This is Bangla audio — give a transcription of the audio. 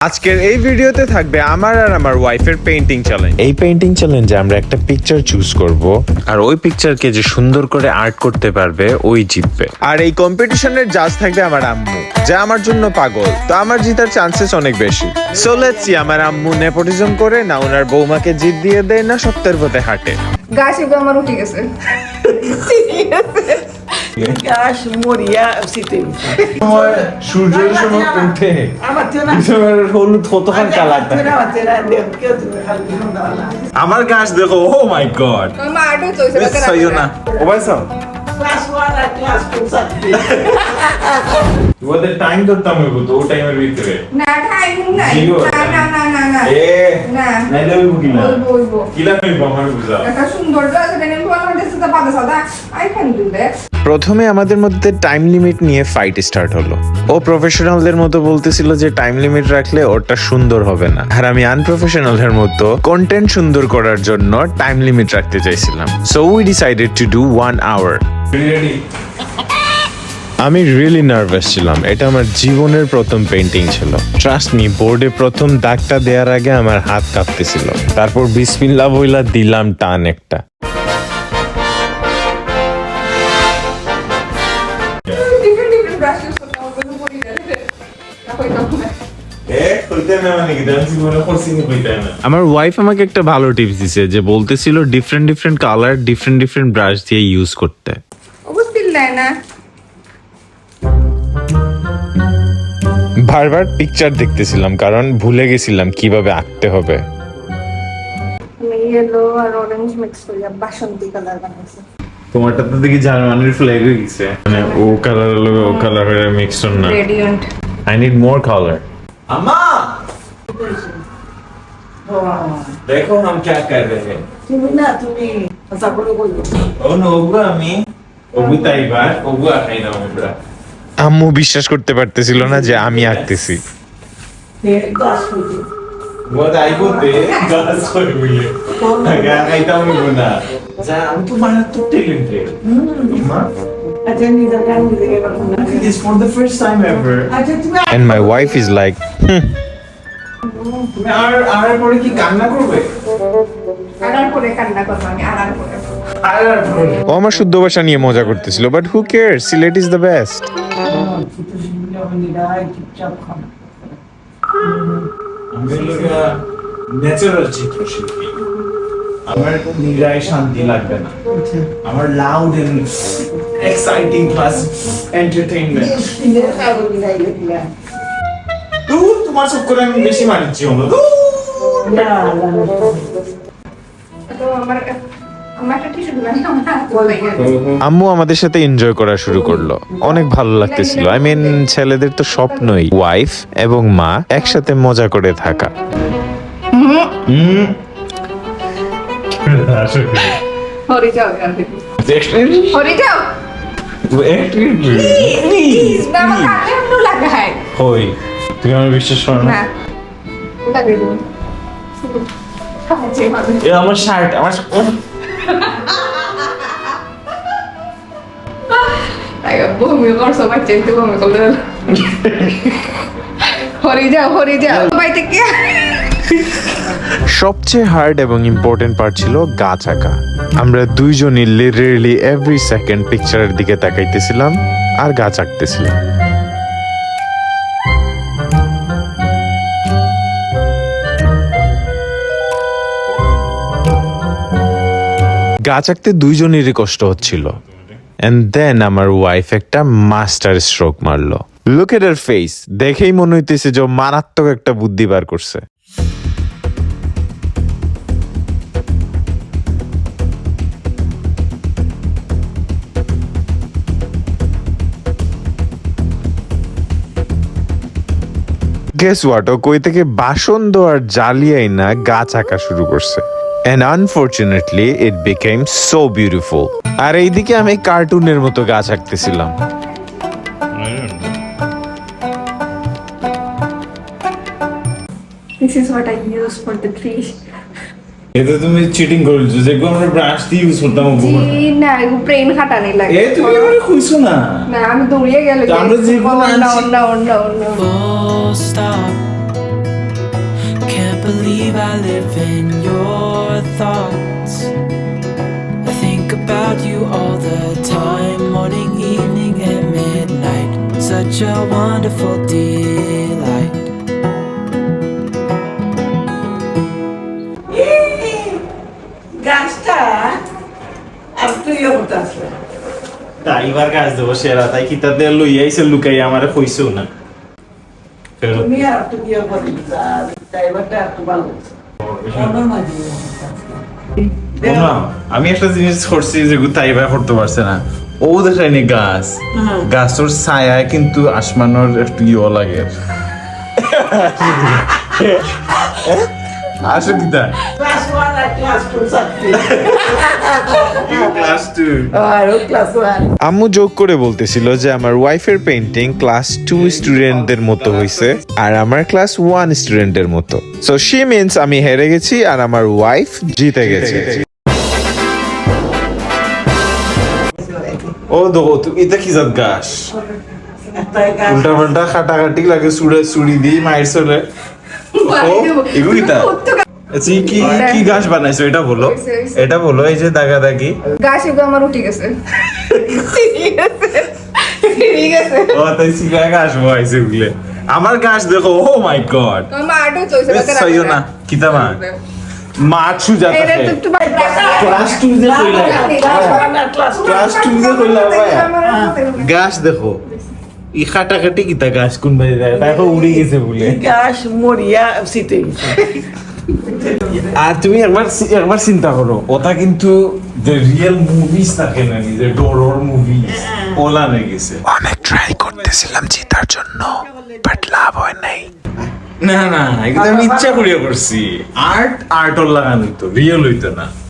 আজকের এই ভিডিওতে থাকবে আমার আর আমার ওয়াইফের পেইন্টিং চ্যালেঞ্জ এই পেইন্টিং চ্যালেঞ্জে আমরা একটা পিকচার চুজ করব। আর ওই পিকচারকে যে সুন্দর করে আর্ট করতে পারবে ওই জিতবে। আর এই কম্পিটিশনের জাজ থাকবে আমার আম্মু। যা আমার জন্য পাগল। তো আমার জিতার চান্সেস অনেক বেশি। সো লেটস সি আমার আম্মু নেপোটিজম করে না ওনার বৌমাকে জিত দিয়ে দেয় না সত্যের পথে হাঁটে। গাছ আমার উঠে গেছে. সূর্যের সময় উঠে. হলুদ কতক্ষণ কালার. আমার গাছ দেখো ও মাই গড। না। ও পাইছো Class 1 আর class 2 সাথে। ওদের টাইম ধরতাম হইব তো ও টাইমের ভিতরে। না টাইম নাই। না না না না না। এ না। কিলা হইব আমার বুঝা। সুন্দর এটা বললাম যে সেটা সাদা আই ক্যান ডু দ্যাট প্রথমে আমাদের মধ্যে টাইম লিমিট নিয়ে ফাইট স্টার্ট হলো। ও প্রফেশনালদের মতো বলতেছিল যে টাইম লিমিট রাখলে ওটা সুন্দর হবে না। আর আমি আনপ্রফেশনালদের মতো কন্টেন্ট সুন্দর করার জন্য টাইম লিমিট রাখতে চাইছিলাম। So we decided to do one hour আমি রিয়েলি নার্ভাস ছিলাম। এটা আমার জীবনের প্রথম পেন্টিং ছিল। ট্রাস্ট মি বোর্ডে প্রথম দাগটা দেওয়ার আগে আমার হাত কাঁপতেছিল। তারপর বিসমিল্লা বইলা দিলাম টান একটা। আমার ওয়াইফ আমাকে একটা ভালো টিপস দিছে যে বলতেছিল different different colour different different brush দিয়ে ইউজ করতে। বারবার পিকচার দেখতেছিলাম কারণ ভুলে গেছিলাম কীভাবে আঁকতে হবে। ইয়েলো আর অরেঞ্জ মিক্স করে বাসন্তী কালার বানাইছি। তোমারটা তো দেখি জার্মানির ফ্ল্যাগ হয়ে গেছে। মানে ও কালার ও কালার হয়ে মিক্সড না। Radiant I need more colour अम्मा Oh. देखो हम क्या कर रहे हैं তুমি না তুমি সাপোর্ট করো। ও নবু আমি ওবু তাইবার ওবু আখাই না আমরা আম্মু বিশ্বাস করতে পারতেছিল না যে আমি আঁকতেছি নে গাছ হইছে। বহুত আইবো তে গাছ হই বলে আগা খাইতা আমি গুনা যা আমি তো মারাত্মক ট্যালেন্টেড আম্মা আচ্ছা this for the first time ever. And my wife is like তুমি আর আর পরে কি কান্না করবে? আড়ার করে কান্না করব আমি আর আর পরে ও আমার শুদ্ধ ভাষা নিয়ে মজা করতেছিল but who care Sylhet is the best natural চিত্রশিল্পী। আমার নিরায় শান্তি লাগবে না। আমার লাউড এন্ড তোমার সব করে আমি বেশি মারিচ্ছি হলো হাত বলে গেছে। আম্মু আমাদের সাথে এনজয় করা শুরু করল। অনেক ভালো লাগতেছিল। আই মিন ছেলেদের তো স্বপ্নই। ওয়াইফ এবং মা একসাথে মজা করে থাকা। হরি যাও হরি যাও হই তুমি আমার বিশ্বাস করো না? ভাবে এ আমার শার্ট আমার বমি করছ বাচ্চা বমি করলে হরি যাও হরি যাও। বাই থেকে সবচেয়ে হার্ড এবং ইম্পর্টেন্ট পার্ট ছিল গাছ আঁকা। আমরা দুইজনই লিটারেলি এভরি সেকেন্ড পিকচারের দিকে তাকাইতেছিলাম আর গাছ আঁকতেছিলাম। গাছ আঁকতে দুইজনেরই কষ্ট হচ্ছিল। এন্ড দেন আমার ওয়াইফ একটা মাস্টার স্ট্রোক মারলো। লুক এট ফেস দেখেই মনে হইতেছে যে মারাত্মক একটা বুদ্ধি বার করছে। গেস হোয়াট ও কই থেকে বাসন আর জ্বালিয়াই না গাছ আঁকা শুরু করছে। And unfortunately, it became so beautiful. আর এইদিকে আমি কার্টুনের মতো গাছ আঁকতেছিলাম। This is what I use for the tree. এটা তুমি চিটিং করেছ। যেগুলো আমরা ব্রাশ দিয়ে ইউজ করতাম জি না ব্রেন খাটানি লাগে। এ তুমি আমার খুইছো না। না আমি দৌড়িয়ে গেল আমরা believe I live in your thoughts. I think about you all the time, morning, evening, and midnight. Such a wonderful delight. আর তুইও হতাস তাই এবার গাছ দেবো সেরা তাই কিতা দিয়ে লই আইসে লুকাই আমারে কইছেও না। তুমি আর বললাম, আমি একটা জিনিস করছি যে তাই ভাই করতে পারছে না। ও দেখায়নি গাছ। গাছর ছায়া কিন্তু আসমানোর একটু ইয়ে লাগে। আসো কিতা ক্লাস ওয়ান আর ক্লাস টু চাকরি ক্লাস টু আরও ক্লাস ওয়ান আম্মু যোগ করে বলতেছিল যে আমার ওয়াইফের পেন্টিং ক্লাস টু স্টুডেন্টদের মতো হয়েছে আর আমার ক্লাস ওয়ান স্টুডেন্টের মতো। সো শি মিনস আমি হেরে গেছি আর আমার ওয়াইফ জিতে গেছে। ও দেখো তুমি এটা কি জাত গাছ উল্টা পাল্টা খাটাখাটি লাগে সুড়ে সুড়ি দিই মায়ের চলে ও আচ্ছা, কি কি গাছ বানাইছো? এটা বলো। এটা বলো এই যে দাগা এগুলো আমার উঠে গেছে। ঠিক আছে ও তাই সিগা গাছ বহাইছে ওগুলো আমার গাছ দেখো ও মাই গড। আমার সইও না। মাছ ক্লাস টু যে কইলা ক্লাস ক্লাস টু যে কইলা গাছ দেখো। ই খাটাখাটি কিতা গাছ কোন বাজে দেখো উড়ে গেছে বলে। গাছ মরিয়া গেছে। আর তুমি একবার একবার চিন্তা করো ওটা কিন্তু যে রিয়েল মুভিজ থাকে না যে ডরর মুভিজ ওলা নে গেছে। অনেক ট্রাই করতেছিলাম জিতার জন্য বাট লাভ হয় নাই। না না এগুলো আমি ইচ্ছা করিয়া করছি। আর্ট আর্ট ওর লাগানো হইতো রিয়েল হইতো না।